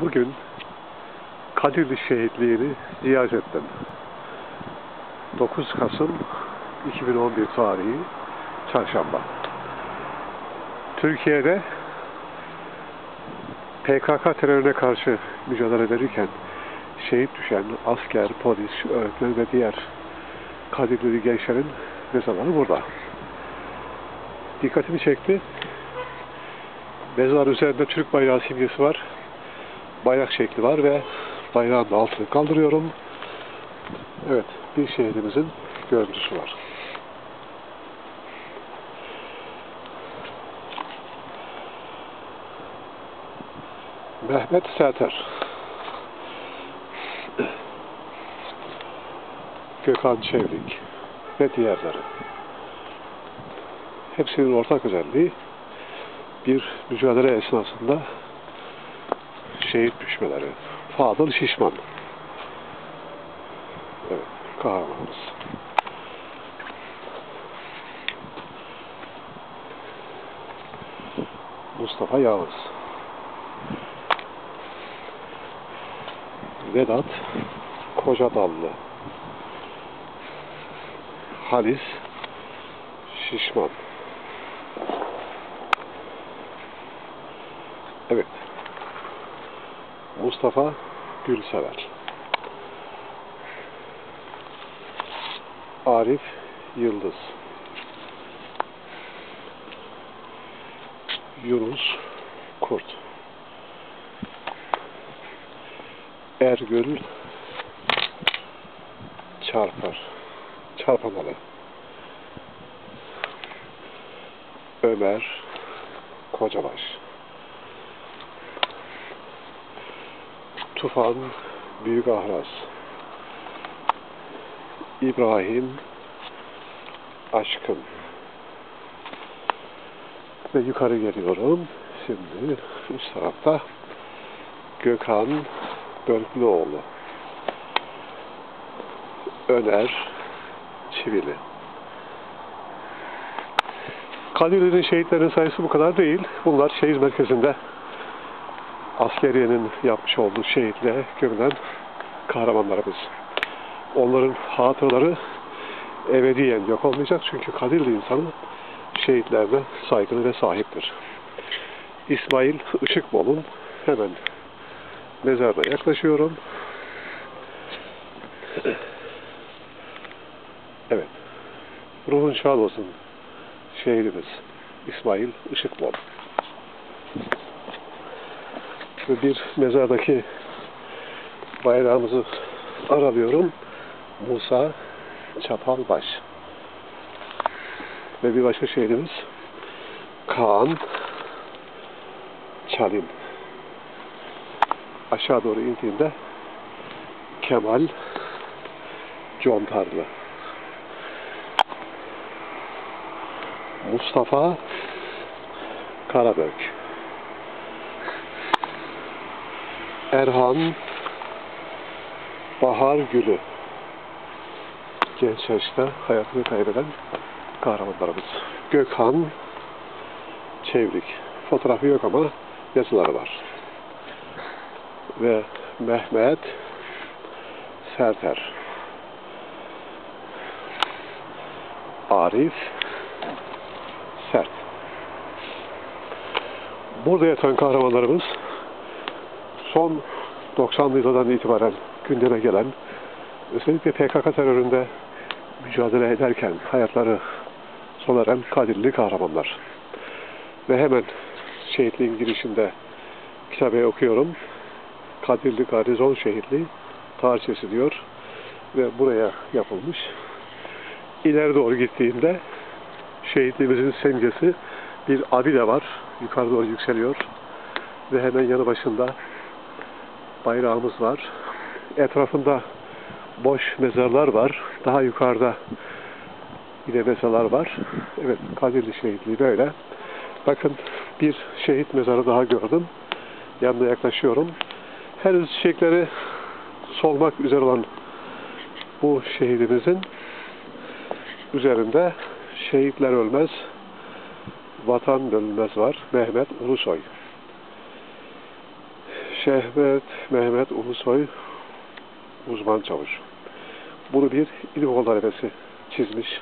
Bugün Kadirli şehitliğini ziyaret ettim. 9 Kasım 2011 tarihi Çarşamba. Türkiye'de PKK terörüne karşı mücadele verirken şehit düşen asker, polis, öğretmen ve diğer Kadirli gençlerin mezarları burada. Dikkatimi çekti. Mezar üzerinde Türk bayrağı simgesi var. Bayrak şekli var ve bayrağın altını kaldırıyorum. Evet, bir şehidimizin görüntüsü var. Mehmet Serter. Gökhan Çevrik ve diğerleri. Hepsinin ortak özelliği bir mücadele esnasında şehit düşmeleri. Fadıl Şişman. Evet, kahramanımız. Mustafa Yağız. Vedat Kocadallı. Halis Şişman. Evet. Mustafa Gülsever. Arif Yıldız. Yunus Kurt. Ergül Çarpar. Çarpamalı. Ömer Kocabaş. Tufan Büyük Ahraz İbrahim Aşkın ve yukarı geliyorum. Şimdi üst tarafta Gökhan Bölklüoğlu Öner Çivili. Kadirli'nin şehitlerinin sayısı bu kadar değil. Bunlar şehir merkezinde askeriyenin yapmış olduğu şehitle gömülen kahramanlarımız. Onların hatıraları ebediyen yok olmayacak çünkü Kadirli insanı şehitlerine saygılı ve sahiptir. İsmail Işıkbol'un hemen mezarına yaklaşıyorum. Evet. Ruhun şad olsun şehidimiz İsmail Işıkbol ve bir mezardaki bayrağımızı aralıyorum. Musa Çapalbaş. Ve bir başka şehrimiz Kaan Çalin. Aşağı doğru indiğinde Kemal Contarlı. Mustafa Karabök. Erhan Bahar Gülü genç yaşta hayatını kaybeden kahramanlarımız. Gökhan Çevrik. Fotoğrafı yok ama yazıları var. Ve Mehmet Serter. Arif Sert. Burada yatan kahramanlarımız son 90'lı yıllardan itibaren gündeme gelen özellikle PKK teröründe mücadele ederken hayatları sona eren Kadirli kahramanlar. Ve hemen şehitliğin girişinde kitabı okuyorum. Kadirli Garizon Şehitliği tarihçesi diyor. Ve buraya yapılmış. İleri doğru gittiğinde şehitliğimizin simgesi bir abide var. Yukarı doğru yükseliyor. Ve hemen yanı başında bayrağımız var. Etrafında boş mezarlar var. Daha yukarıda yine mezarlar var. Evet, Kadirli şehitliği böyle. Bakın bir şehit mezarı daha gördüm. Yanına yaklaşıyorum. Henüz çiçekleri solmak üzere olan bu şehidimizin üzerinde şehitler ölmez, vatan ölmez var. Mehmet Ulusoy. Şehmet Mehmet Ulusoy uzman çavuş. Bunu bir ilkokul talebesi çizmiş.